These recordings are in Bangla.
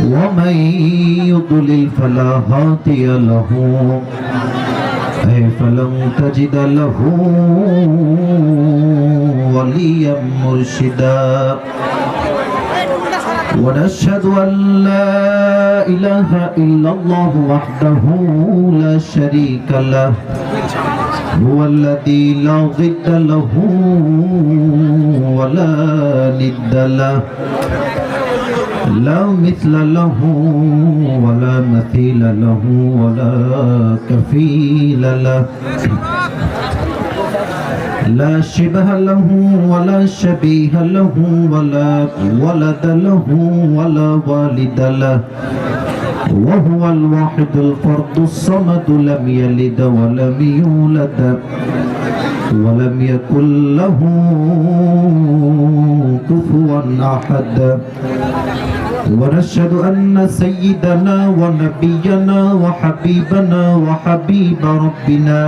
ومن يضلل فلا هادي له. فلن تجد له وليا مرشدا. ونشهد أن لا إله إلا الله وحده لا شريك له. هو الذي لا ضد له ولا ند له. لا مثل له ولا مثيل له ولا كفيل له. لا شبه له ولا شبيه له ولا ولد له ولا والد له. وهو الواحد الفرد الصمد لم يلد ولم يولد ولم يكن له كفوا أحد. ونشهد أن سيدنا ونبينا وحبيبنا وحبيب ربنا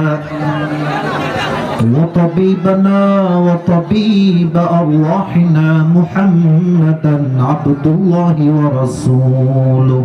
وطبيبنا وطبيب أرواحنا محمدا عبد الله ورسوله.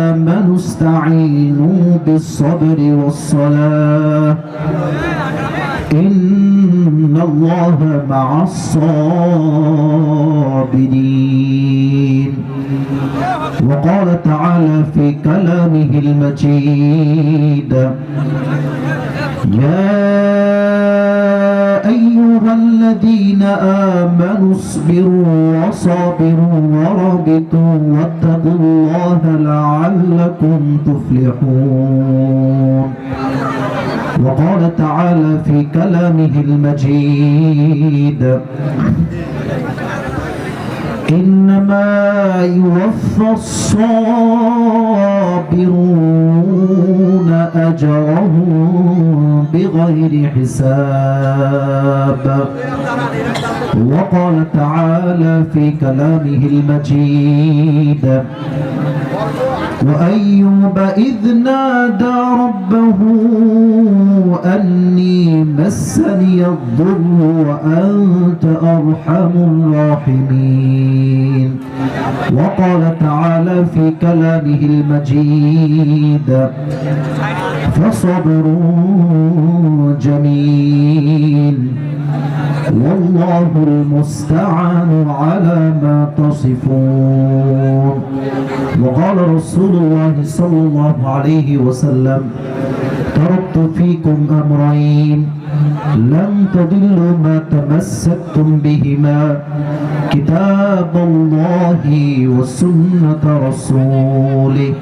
آمنوا استعينوا بالصبر والصلاة. إن الله مع الصابرين. وقال تعالى في كلامه المجيد يا أيها الذين آمنوا اصبروا وصابروا ورابطوا واتقوا الله لعلكم تفلحون. وقال تعالى في كلامه المجيد إنما يوفى الصابرون أجرهم بغير حساب. وقال تعالى في كلامه المجيد وأيوب إذ نادى ربه أني مسني الضر وأنت أرحم الراحمين. وقال تعالى في كلامه المجيد فصبر جميل. والله المستعان على ما تصفون. وقال رسول الله صلى الله عليه وسلم تركت فيكم أمرين لن تضلوا ما تمسكتم بهما كتاب الله وسنة رسوله.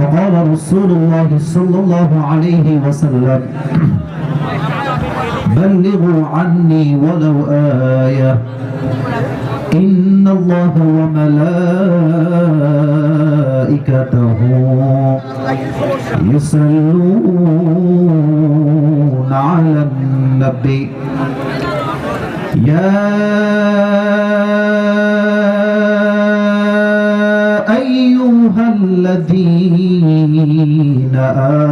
وقال رسول الله صلى الله عليه وسلم بلغوا عني ولو آية. إن الله وملائكته يصلون على النبي. يا أيها الذين آمنوا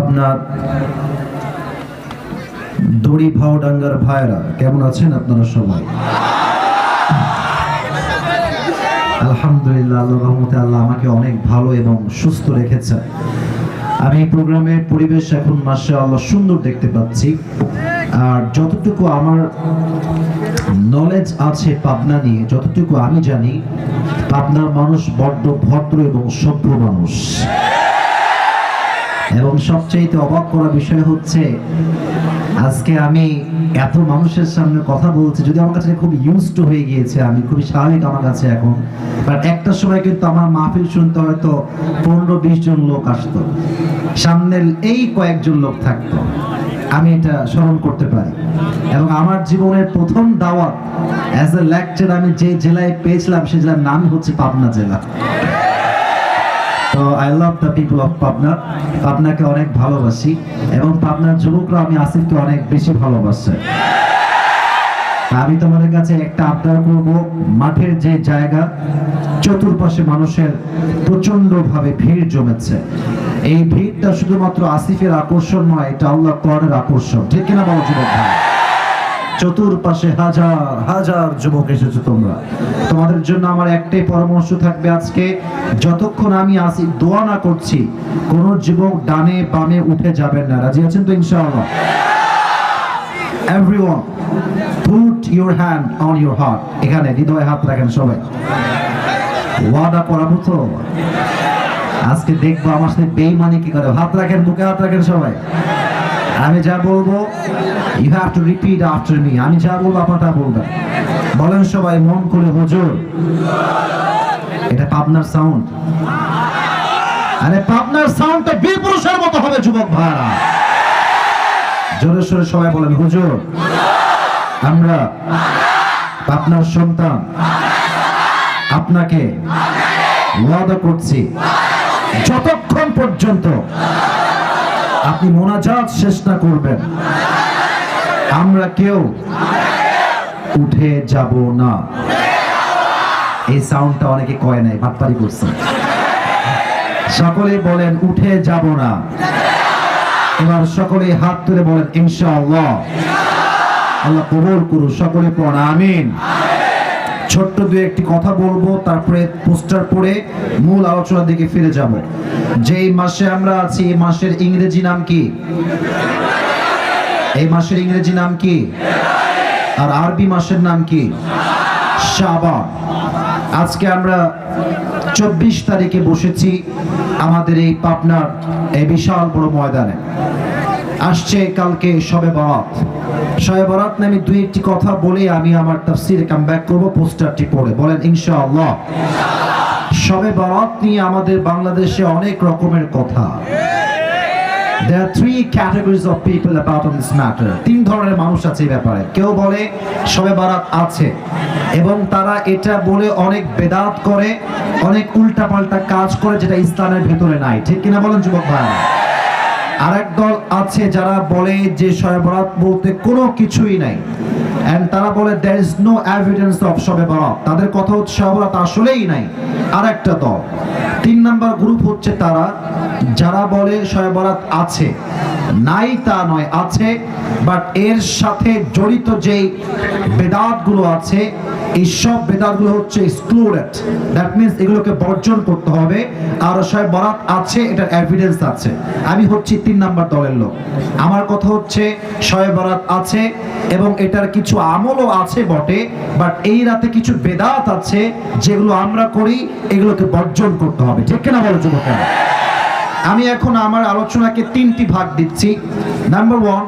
আপনার দড়ি ভাওডাঙ্গার ভাইরা কেমন আছেন আপনারা সবাই? আলহামদুলিল্লাহ আল্লাহ রহমতে আল্লাহ আমাকে অনেক ভালো এবং সুস্থ আমি এই প্রোগ্রামের পরিবেশ এখন মাসে আল্লাহ সুন্দর দেখতে পাচ্ছি। আর যতটুকু আমার নলেজ আছে পাবনা নিয়ে, যতটুকু আমি জানি, পাবনার মানুষ বড্ড ভদ্র এবং সভ্য মানুষ। এবং সবচাইতে অবাক করা বিষয় হচ্ছে, আজকে আমি এত মানুষের সামনে কথা বলছি, যদি আমার কাছে খুব ইউজড হয়ে গিয়েছে, আমি খুবই স্বাভাবিক আমার কাছে এখন। বাট একটা সময় কিন্তু আমার মাহফিল শুনতে হয়তো পনেরো বিশ জন লোক আসতো। সামনের এই কয়েকজন লোক থাকতো। আমি এটা স্মরণ করতে পারি। এবং আমার জীবনের প্রথম দাওয়াত অ্যাজ এ লেকচার আমি যে জেলায় পেয়েছিলাম, সে জেলার নাম হচ্ছে পাবনা জেলা। তো I love the people of Pabna পাবনাকে অনেক ভালোবাসি এবং পাবনার যুবকরা আমি আসিফকে অনেক বেশি আমি তোমাদের কাছে একটা আবদার করব, মাঠের যে জায়গা, চতুর্পাশে মানুষের প্রচণ্ড ভাবে ভিড় জমেছে। এই ভিড়টা শুধুমাত্র আসিফের আকর্ষণ নয়, এটা আল্লাহ করের আকর্ষণ। ঠিক কিনা বলো, যুবক ভাই? চতুর্পাশে হাজার হাজার যুবক এসেছ তোমরা। তোমাদের জন্য আমার একটাই পরামর্শ থাকবে আজকে, যতক্ষণ আমি আসি, দোয়া না করছি, কোন যুবক ডানে বামে উঠে যাবেন না। রাজি আছেন তো ইনশাআল্লাহ? Everyone put your hand on your heart এখানে হাত রাখেন সবাই। ওয়াদা করাবো তো? আজকে দেখব আমার সাথে বেইমানি কি করে। হাত রাখেন বুকে হাত রাখেন সবাই। আমি যা বলব you have to repeat after me আমি যা বলব, আপনার তা বলবেন। বলেন সবাই, মন খুলে হুজুর। এটা পাবনার সাউন্ড আরে পাবনার সাউন্ডটা বীর পুরুষের মতো হবে, যুবক ভাইরা। জোরে সোরে সবাই বলেন, হুজুর। আমরা পাবনার সন্তান। আপনাকে ওয়াদা করছি, যতক্ষণ পর্যন্ত আপনি মোনাজাত শেষ না করবেন, আমরা কেউ উঠে যাব না। এই সাউন্ডটা অনেকে কয় নাই, বাটপারি করছে। সকলে বলেন, উঠে যাব না। এবার সকলে হাত তুলে বলেন, ইনশাআল্লাহ। আল্লাহ কবুল করুন সকলে পড় আমিন। ছোট্ট দু একটি কথা বলব, তারপরে পোস্টার পড়ে মূল আলোচনার দিকে ফিরে যাব। যেই মাসে আমরা আছি, এই মাসের ইংরেজি নাম কি? এই মাসের ইংরেজি নাম কি? আর আরবি মাসের নাম কি? শাবান। আজকে আমরা চব্বিশ তারিখে বসেছি আমাদের এই পাবনার এই বিশাল বড় ময়দানে। আসছে কালকে শবে বরাত। শবে বরাত নামে দুই একটি কথা বলে আমি আমার তাফসিরে কাম ব্যাক করব, পোস্টারটি পড়ে। বলেন, ইনশাআল্লাহ। শবে বরাত নিয়ে আমাদের বাংলাদেশে অনেক রকমের কথা। There are three categories of people about on this matter. তিন ধরনের মানুষ আছে এই ব্যাপারে। কেউ বলে সবে বারাত আছে এবং তারা এটা বলে অনেক বেদাত করে, অনেক উল্টাপাল্টা কাজ করে যেটা ইসলামের ভেতরে নাই। ঠিক কিনা বলেন যুবক ভাই? আরেক দল আছে যারা বলে যে শবে বরাত বলতে কোনো কিছুই নাই। এন্ড তারা বলে there is no evidence of Shab e Barat. তাদের কথা হচ্ছে শবে আসলেই নাই। আরেকটা দল। তিন নাম্বার গ্রুপ হচ্ছে তারা, যারা বলে শবে আছে। নাই তা নয়, আছে বাট এর সাথে জড়িত যেই বেদাতগুলো আছে এই সব বেদাতগুলো হচ্ছে এক্সক্লুডেড দ্যাট এগুলোকে বর্জন করতে হবে। আর শবে বরাত আছে, এটার এভিডেন্স আছে। আমি হচ্ছি তিন নাম্বার দলের লোক। আমার কথা হচ্ছে শবে বরাত আছে এবং এটার কিছু আমলও আছে বটে বাট এই রাতে কিছু বেদাত আছে, যেগুলো আমরা করি, এগুলোকে বর্জন করতে হবে। ঠিক কিনা বলো যুবকেরা আমি এখন আমার আলোচনাকে তিনটি ভাগ দিচ্ছি। Number one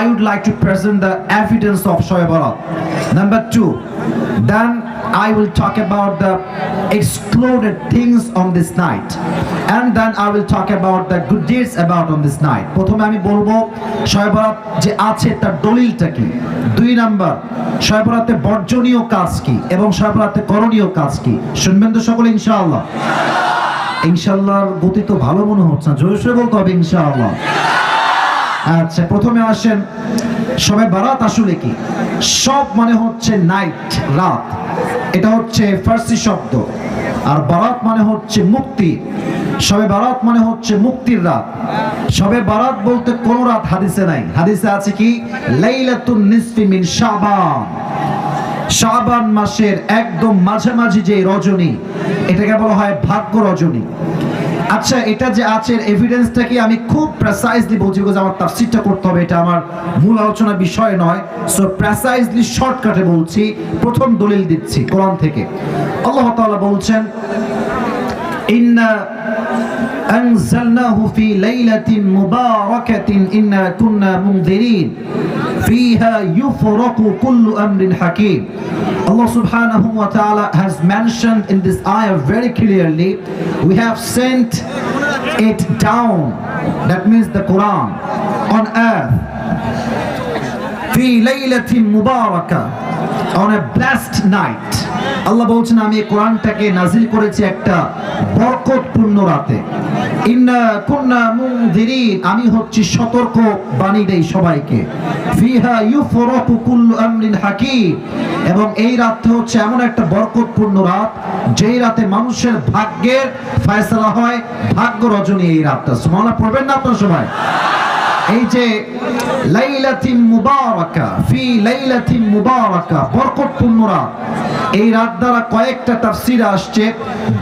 I would like to present the evidence of Shoaib. Number two, then I will talk about the excluded things on this night. And then I will talk about the good deeds about on this night. প্রথমে আমি বলব শবে বরাত যে আছে তার দলিলটা কি? দুই নাম্বার শবে বরাতে বর্জনীয় কাজ কি? এবং শবে বরাতে করণীয় কাজ কি? শুনবেন তো সকলে ইনশাআল্লাহ। ইনশাআল্লাহর গতি তো ভালো মনে হচ্ছে না। জোরে বলতে হবে ইনশাআল্লাহ। আচ্ছা প্রথমে আসেন সবে বারাত আসলে কি? সব মানে হচ্ছে নাইট রাত। এটা হচ্ছে ফার্সি শব্দ। আর বারাত মানে হচ্ছে মুক্তি। সবে বারাত মানে হচ্ছে মুক্তির রাত। সবে বারাত বলতে কোন রাত হাদিসে নাই। হাদিসে আছে কি? লাইলাতুন নিসফি মিন শাবান। শাবান মাসের একদম মাঝামাঝি যে রজনী, এটাকে বলা হয় ভাগ্য রজনী। আচ্ছা এটা যে আছে এভিডেন্সটা কি আমি খুব প্রেসাইজলি বলছি বিকজ আমার তাফসিরটা করতে হবে, এটা আমার মূল আলোচনার বিষয় নয়। সো প্রেসাইজলি শর্টকাটে বলছি, প্রথম দলিল দিচ্ছি কোরআন থেকে। আল্লাহ তাআলা বলছেন ইন্না أنزلناه في ليلة مباركة إنا كنا منذرين فيها يفرق كل أمر حكيم Allah subhanahu wa ta'ala has mentioned in this ayah very clearly we have sent it down that means the Quran on earth في ليلة مباركة on a blessed night আল্লাহ বলছেন আমি এই কোরআনটাকে নাজিল করেছি একটা বরকতপূর্ণ রাতে। আমি হচ্ছি সতর্ক বাণী সবাইকে। এবং এই রাতটা হচ্ছে এমন একটা বরকতপূর্ণ রাত, যেই রাতে মানুষের ভাগ্যের ফয়সালা হয়, ভাগ্য রজনী এই রাতটা। সুবহানাল্লাহ, পড়বেন না আপনারা সবাই? এই যে লাইলাতিন মুবারাকা, ফি লাইলাতিন মুবারাকা, বরকতপূর্ণ রাত। এই রাত দ্বারা কয়েকটা তাফসীর আসছে,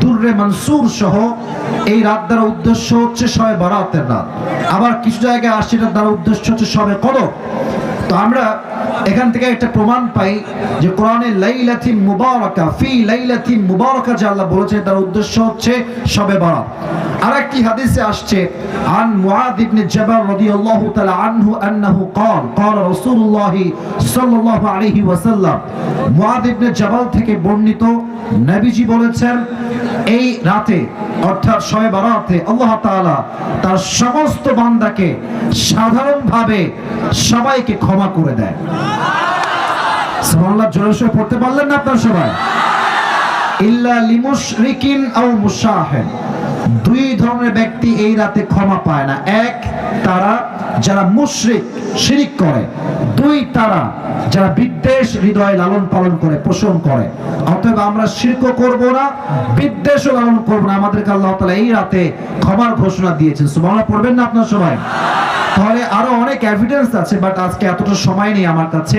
দুররে মনসুর সহ। এই রাত দ্বারা উদ্দেশ্য হচ্ছে শবে বারাতের রাত। আবার কিছু জায়গায় আসছে, এটার দ্বারা উদ্দেশ্য হচ্ছে শবে কদর। তো আমরা এখান থেকে একটা প্রমাণ পাই যে কোরআনে লাইলাতিন মুবারাকা ফি লাইলাতিন মুবারাকা যে আল্লাহ বলেছেন তার উদ্দেশ্য হচ্ছে শবে বারাত আরেকটি হাদিসে আসছে عن معاذ بن جبل رضي الله تعالى عنه أنه قال قال رسول الله صلى الله عليه وسلم মুআদ ইবনে জাবাল থেকে বর্ণিত নবীজি বলেছেন এই রাতে অর্থাৎ শবে বারাতে আল্লাহ তাআলা তার সমস্ত বান্দাকে সাধারণভাবে সবাইকে ক্ষমা করে দেয় সুবহানাল্লাহ, জোরে পড়তে পারলেন না আপনারা সবাই? ইল্লা লিমুশরিকিন আও মুশাহিন দুই ধরনের ব্যক্তি এই রাতে ক্ষমা পায় না। এক, তারা যারা মুশরিক, শিরিক করে। দুই, তারা যারা বিদ্বেষ হৃদয়ে লালন পালন করে, পোষণ করে। অতএব আমরা শিরক করব না, বিদ্বেষও লালন করব না। আমাদেরকে আল্লাহ তাআলা এই রাতে ক্ষমার ঘোষণা দিয়েছেন। সুবহানাল্লাহ, পড়বেন না আপনারা সবাই? তাহলে আরও অনেক এভিডেন্স আছে বাট আজকে এতটা সময় নেই আমার কাছে।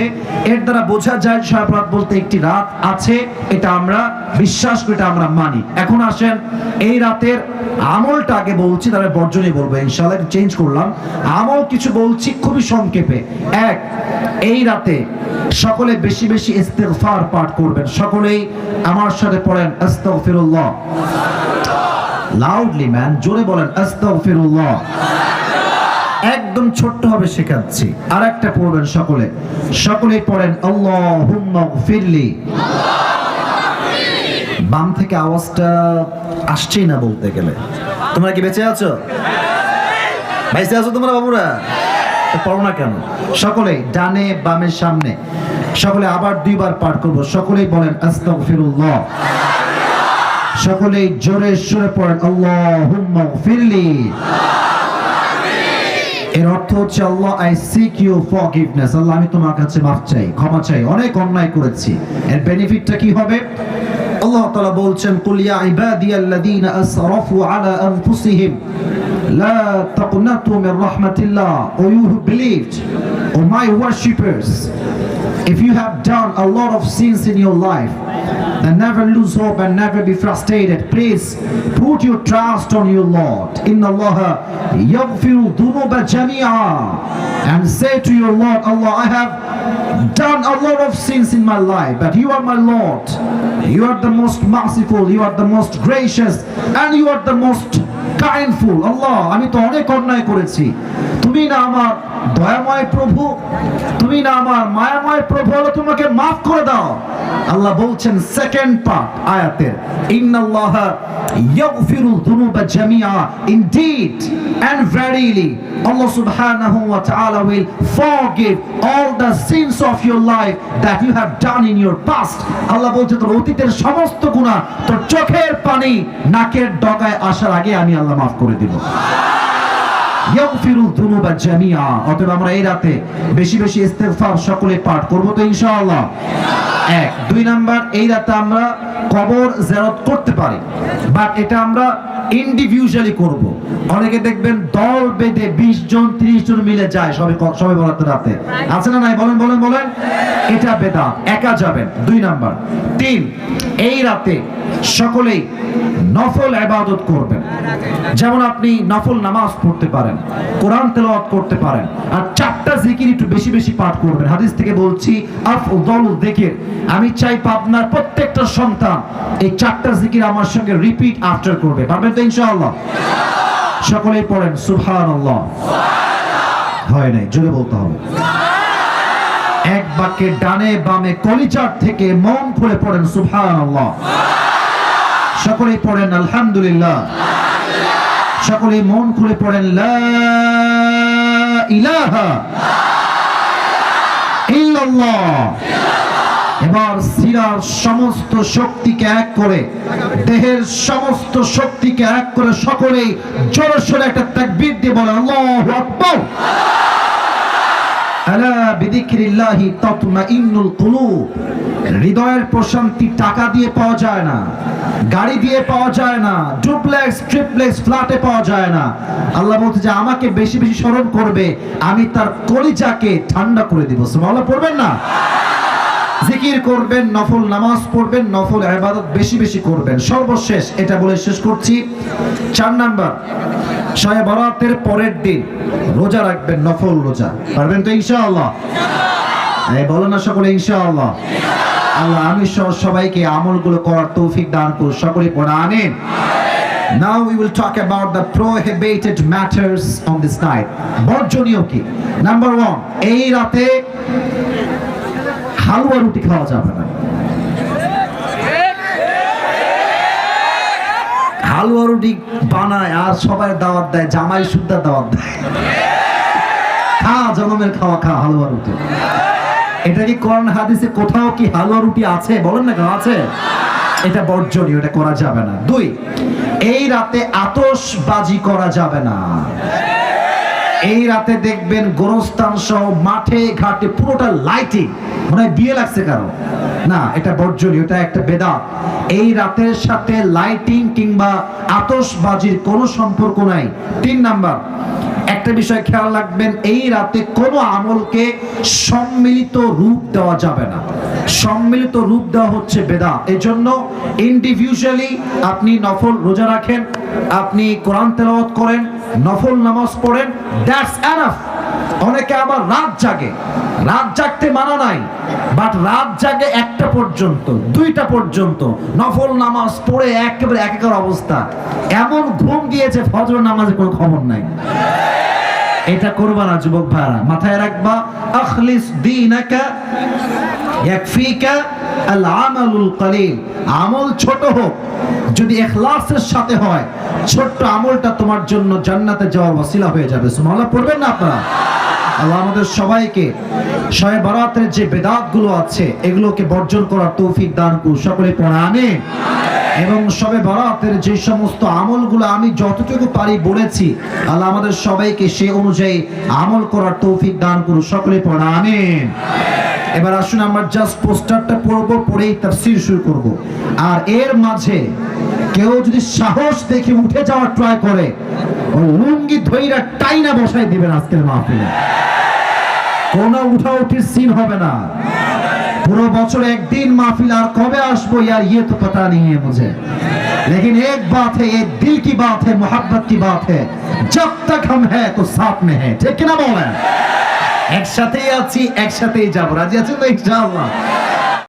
এর দ্বারা বোঝা যায় সয়প্রাত বলতে একটি রাত আছে, এটা আমরা বিশ্বাস করে আমরা মানি। এখন আসেন, এই রাতের আমলটা আগে বলছি, তারপরে বর্জনই বলব, ইনশাআল্লাহ চেঞ্জ করলাম। আমল কিছু বলছি, খুবই সংক্ষেপে। এক, এই রাতে সকলে বেশি বেশি ইস্তেগফার পাঠ করবেন। সকলেই আমার সাথে পড়েন, আস্তাগফিরুল্লাহ। লাউডলি ম্যান জোরে বলেন, আস্তাগফিরুল্লাহ। একদম ছোট্ট ভাবে শেখাচ্ছি। আর একটা পড়বেন সকলে। সকলেই পড়েন ফিরলি বাম থেকে আওয়াজটা আসছেই না বলতে গেলে। তোমরা কি বেঁচে আছো? বেঁচে আছো তোমরা বাবুরা? পড়ো না কেন? ডানে, বামের সামনে। সকলে আবার দুইবার পাঠ করব। সকলেই বলেন, আস্তাগফিরুল্লাহ। সকলেই জোরে সরে পড়েন, আল্লাহুম্মা ফিরলি এর অর্থ হচ্ছে, Allah I seek you forgiveness Allah, আমি তোমার কাছে মাফ চাই, ক্ষমা চাই। অনেক অন্যায় করেছি। এর বেনিফিটটা কি হবে? আল্লাহ তাআলা বলছেন, কুল ইয়া ইবাদিয়াল্লাযীনা আসরাফু আলা আনফুসিহিম, লা তাকনাতু মির রাহমাতিল্লাহ, O you who believed O my worshippers if you have done a lot of sins in your life then never lose hope and never be frustrated please put your trust on your Lord inna Allah yaghfiru dhunuba jami'a and say to your Lord Allah I have done a lot of sins in my life but you are my Lord you are the most merciful you are the most gracious and you are the most kindful Allah আমি তো অনেক অন্যায় করেছি তুমি না আমার দয়াময় প্রভু তুমি না আমার মায়াময় প্রভু তোমাকে মাফ করে দাও আল্লাহ বলছেন সেকেন্ড পার্ট আয়াতের ইন্নাল্লাহ ইয়াগফিরু যুনুবা জামিআ। Indeed and verily Allah subhanahu wa ta'ala will forgive all the sins of your life that you have done in your past. Allah বলছে, তোর অতীতের সমস্ত গুনাহ তোর চোখের পানি নাকের ডগায় আসার আগে আমি আল্লাহ মাফ করে দিব। ইয়াগফিরু আমরা এই রাতে বেশি বেশি ইস্তেগফার সকলে পাঠ করব তো ইনশাআল্লাহ। এক। দুই নাম্বার, এই রাতে আমরা কবর জিয়ারত করতে পারি। বাট এটা আমরা ইন্ডিভিজুয়ালি করব। অনেকে দেখবেন দল বেঁধে 20 জন 30 জন মিলে যায় সবে সবে বরাতে রাতে। আছে না নাই? বলেন বলেন বলেন। এটা বেদাত, একা যাবেন। দুই নাম্বার। তিন, এই রাতে সকলেই নফল ইবাদত করবেন। যেমন আপনি নফল নামাজ পড়তে পারেন, কোরআন তেলাওয়াত করতে পারেন, আর চারটা জিকির একটু বেশি বেশি পাঠ করবেন। হাদিস থেকে বলছি আফদল জিকির। আমি চাই পাবনার প্রত্যেকটা সন্তান এই চারটা জিকির আমার সঙ্গে রিপিট আফটার করবে। পারবেন তো ইনশাআল্লাহ? সকলেই পড়েন, সুবহানাল্লাহ। হয় নাই, জোরে বলতে হবে। এক বাক্যে ডানে বামে কলিচার থেকে মন খুলে পড়েন, সুবহানাল্লাহ। সকলেই পড়েন আলহামদুলিল্লাহ। সকলেই মন খুলে পড়েন এবার সিরার সমস্ত শক্তিকে এক করে, দেহের সমস্ত শক্তিকে এক করে সকলেই জোরে সোরে একটা তাকবীর দিয়ে বলে, আল্লাহু আকবার। আলা বিদিক্রিল্লাহি তাতমাইন্নুল হৃদয়ের প্রশান্তি টাকা দিয়ে পাওয়া যায় না, গাড়ি দিয়ে পাওয়া যায় না, ডুপ্লেক্স, ট্রিপ্লেক্স, ফ্ল্যাটে পাওয়া যায় না। আল্লাহ বলতে যে আমাকে বেশি বেশি স্মরণ করবে, আমি তার কলিজাকে ঠান্ডা করে দিব। সুবহানাল্লাহ, পড়বেন না? জিকির করবেন নফল নামাজ পড়বেন নফল ইবাদত বেশি বেশি করবেন। সর্বশেষ এটা বলে শেষ করছি। চার নাম্বার শয়ে বরাতের পরের দিন রোজা রাখবেন নফল রোজা। পারবেন তো ইনশাআল্লাহ? এই বলো না সকলে ইনশাআল্লাহ। আল্লাহ আমি সবাইকে আমলগুলো করার তৌফিক দান করুন সকলে পড়া আনেন Now we will talk about the prohibited matters on this night. বর্জনীয় কি? Number one, এই রাতে হালুয়া রুটি খাওয়া যাবে না। হালুয়া রুটি বানায় আর সবাই দাওয়াত দেয়, জামাই সুদ্ধা দাওয়াত দেয়। খা, জনমের খাওয়া খা, হালুয়া রুটি। এটা কি কোরআন হাদিসে কোথাও কি হালুয়া রুটি আছে? বলেন না কেন, আছে? এটা বর্জনীয়, এটা করা যাবে না। দুই, এই রাতে আতশবাজি করা যাবে না। এই রাতে দেখবেন গোরস্থান সহ মাঠে, ঘাটে পুরোটা লাইটিং মনে হয় বিয়ে লাগছে কারও? না, এটা বর্জনীয় এটা একটা বেদা এই রাতের সাথে লাইটিং কিংবা আতশবাজির কোনো সম্পর্ক নাই। তিন নাম্বার একটা বিষয় খেয়াল রাখবেন, এই রাতে কোনো আমলকে সম্মিলিত রূপ দেওয়া যাবে না। সম্মিলিত রূপ দেওয়া হচ্ছে বেদা। এজন্য ইন্ডিভিজুয়ালি আপনি নফল রোজা রাখেন, আপনি কোরআন তেলাওয়াত করেন, নফল নামাজ পড়েন দ্যাটস এনাফ অনেকে আবার রাত জাগে। রাত জাগতে মানা নাই বাট রাত জাগে একটা পর্যন্ত, দুইটা পর্যন্ত। নফল নামাজ পড়ে একেবারে একাকার অবস্থা। এমন ঘুম দিয়েছে ফজর নামাজে কোনো খবর নাই। এটা করবা না, যুবক ভাইরা। মাথায় রাখবা, আখলিস দীনাকা, ইয়াকফিকা আল আমালুল কলিল। আমল ছোট হোক, যদি সাথে হয়, ছোট্ট আমলটা তোমার জন্য জান্নাতে যাওয়ার হয়ে যাবে। সুবহানাল্লাহ, পড়বেন না আপনারা? আল্লাহ আমাদের সবাইকে শয়ে বরাতের যে বেদাতগুলো আছে, এগুলোকে বর্জন করার তৌফিক দান করুন। সকলে পড়া আনে এবং সবে বরাতের যে সমস্ত আমলগুলো আমি যতটুকু পারি বলেছি, আল্লাহ আমাদের সবাইকে সে অনুযায়ী আমল করার তৌফিক দান করুন। সকলে পড়া আনেন এবার আসুন, আমরা জাস্ট পোস্টারটা পড়ব, পড়েই তাফসীর শুরু করব। আর এর মাঝে কেউ যদি সাহস দেখে উঠে যাওয়ার ট্রাই করে লুঙ্গি ধইরা টাইনা বসাই দিবেন আজকের মাহফিলে। কোনো উঠা উঠির সিন হবে না। पूरा बच्चों एक दिन माफिल और कबे आसबो यार ये तो पता नहीं है मुझे लेकिन एक बात है ये दिल की बात है मोहब्बत की बात है जब तक हम है तो साथ में है ঠিক কিনা বলেন একসাথেই আছি একসাথেই যাবো রাজি আছেন তো ইনশাআল্লাহ